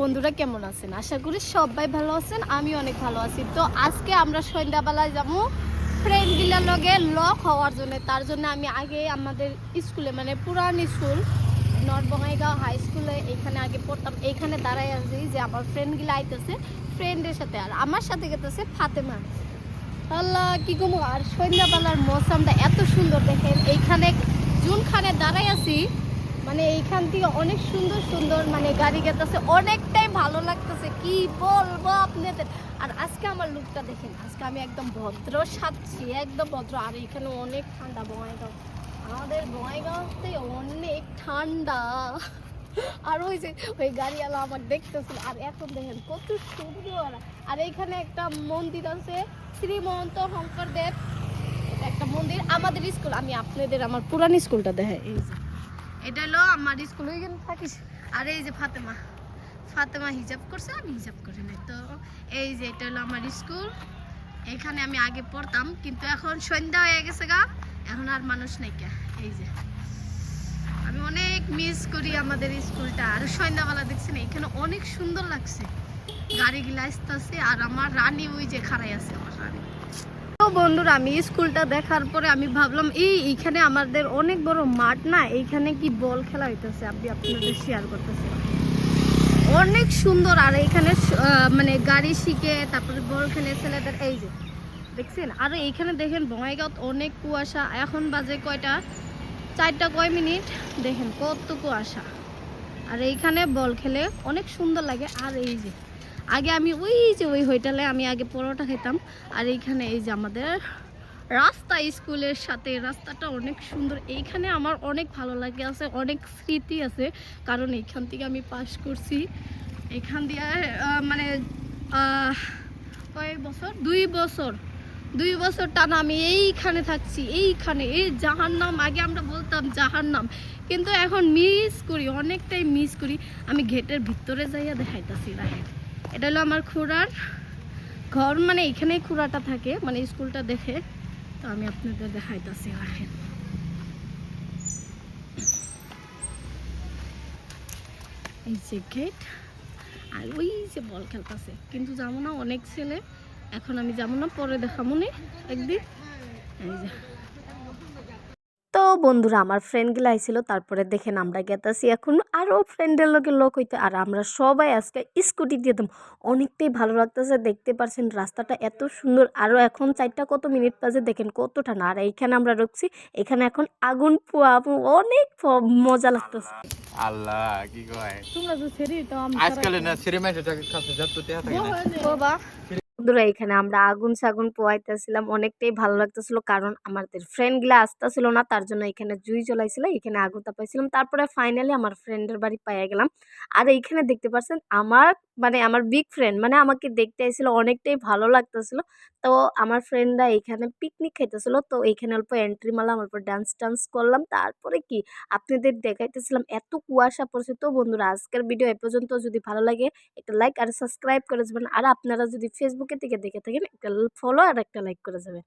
বন্ধুরা কেমন আছেন? আশা করি সবাই ভালো আছেন আমি অনেক ভালো আছি। তো আজকে আমরা সন্ধ্যাবেলায় যাব ফ্রেন্ড গিলার লগে লক হওয়ার জন্য। তার জন্য আমি আগে আমাদের স্কুলে মানে পুরান স্কুল নর্থ বঙ্গাইগাঁও হাই স্কুলে এখানে আগে পড়তাম। এইখানে দাঁড়াই আছি যে আমার ফ্রেন্ড গিলা আইতেছে ফ্রেন্ডের সাথে। আর আমার সাথে গেতেছে ফাতেমা। আল্লাহ, কি কমু? আর সন্ধ্যাবেলার মৌসামটা এত সুন্দর দেখেন। এইখানে জুনখানে দাঁড়াই আছি মানে এইখান থেকে অনেক সুন্দর সুন্দর মানে গাড়ি গেতেছে, অনেকটাই ভালো লাগতেছে। কি বলব আপনাদের? আর আজকে আমার লুকটা দেখেন, আজকে আমি একদম ভদ্র সাজছি, একদম ভদ্র। আর এখানে অনেক ঠান্ডা বঙ্গাইগাঁও আমাদের বঙ্গাইগাঁওতে অনেক ঠান্ডা। আর ওই যে, ওই গাড়িওয়ালা আমার দেখতেছিল আর এখন দেখেন কত সুন্দর। আর এইখানে একটা মন্দির আছে, শ্রীমন্ত শঙ্করদেব। একটা মন্দির, আমাদের স্কুল, আমি আপনাদের আমার পুরান স্কুলটা দেখে এই যে। এটা হলো আমার স্কুল থাকিস আর এই যে ফাতেমা। ফাতেমা হিজাব করছে, আমি হিজাব করি নাই। তো এই যে এটা হলো আমার স্কুল এখানে আমি আগে পড়তাম, কিন্তু এখন সন্ধ্যা হয়ে গেছে গা। এখন আর মানুষ নেই কে। এই যে। আমি অনেক মিস করি আমাদের স্কুলটা আর সন্ধ্যাবেলা দেখছি না এখানে অনেক সুন্দর লাগছে। গাড়িগুলা আসতেছে, আর আমার রানী ওই যে খাড়াই আছে, আমার রানী। তো বন্ধুরা, আমি স্কুলটা দেখার পরে আমি ভাবলাম, এই, এইখানে আমাদের অনেক বড় মাঠ না? এইখানে কি বল খেলা হইতেছে? আমি আপনাদের শেয়ার করতেছি। অনেক সুন্দর, আর এইখানে মানে গাড়ি শিখে, তারপরে বল খেলে, ছেলেদের, এই যে, দেখছেন? আর এইখানে দেখেন, বঙ্গাইগাঁও অনেক কুয়াশা। এখন বাজে কয়টা? চারটা কয় মিনিট? দেখেন কত কুয়াশা। আর এইখানে বল খেলে অনেক সুন্দর লাগে। আর এই যে আগে আমি ওই যে ওই হোটেলে আমি আগে পরোটা খেতাম। আর এইখানে এই যে আমাদের রাস্তা স্কুলের সাথে রাস্তাটা অনেক সুন্দর। এইখানে আমার অনেক ভালো লাগে, আছে অনেক স্মৃতি আছে। কারণ এইখান থেকে আমি পাস করছি। এখান দিয়ে মানে কয়েক বছর? দুই বছর। দুই বছর টানা আমি এইখানে থাকছি, এইখানে। এই জাহার নাম আগে আমরা বলতাম জাহার নাম কিন্তু এখন মিস করি, অনেকটাই মিস করি। আমি গেটের ভিতরে যাইয়া দেখাইতেছি রাখেন এটা হলো আমার খুড়ার ঘর মানে এখানেই খুড়াটা থাকে মানে স্কুলটা দেখে। তো আমি আপনাদের দেখাইতাছি রাখেন এই যে গেট আর ওই যে বল খেলতেছে। কিন্তু যাব না, অনেক ছেলে। এখন আমি যাব না, পরে দেখাবো নি একদিন। এই যে। বন্ধুরা আমার ফ্রেন্ডগুলো আইছিল তারপরে দেখেন আমরা গেতাছি এখন। আরও ফ্রেন্ডের লোকে লোক হইতে আর আমরা সবাই আজকে স্কুটি দিয়ে দিতাম অনেকটাই ভালো লাগতেছে দেখতে পারছেন রাস্তাটা এত সুন্দর। আরও এখন চারটা কত মিনিট বাজে দেখেন কত ঠান্ডা। আর এইখানে আমরা রুকছি এখানে এখন আগুন পোয়া অনেক মজা লাগতেছে। আল্লাহ কি কয়? তোমরা তো ছেড়ে তো আজকাল না সিনেমা সেটা কাছে যত বাবা। বন্ধুরা এখানে আমরা আগুন সাগুন পোয়াইতেছিলাম অনেকটাই ভালো লাগতেছিল কারণ আমাদের ফ্রেন্ডগুলা আসতেছিল না, তার জন্য এখানে জুই জ্বলাইছিল, এখানে আগুন তাপাইছিলাম। তারপরে ফাইনালি আমার ফ্রেন্ডের বাড়ি পাইয়া গেলাম। আর এইখানে দেখতে পাচ্ছেন আমার মানে আমার বিগ ফ্রেন্ড মানে আমাকে দেখতে আইছিল, অনেকটাই ভালো লাগতেছিল। তো আমার ফ্রেন্ডরা এখানে পিকনিক খাইতেছিল, তো এইখানে অল্প এন্ট্রি মারলাম, অল্প ডান্স টান্স করলাম। তারপরে কি, আপনাদের দেখাইতেছিলাম, এত কুয়াশা পড়ছে। তো বন্ধুরা, আজকের ভিডিও এ পর্যন্ত যদি ভালো লাগে, একটা লাইক আর সাবস্ক্রাইব করে যাবেন আর আপনারা যদি ফেসবুকে থেকে দেখে থাকেন একটা ফলো আর একটা লাইক করে যাবেন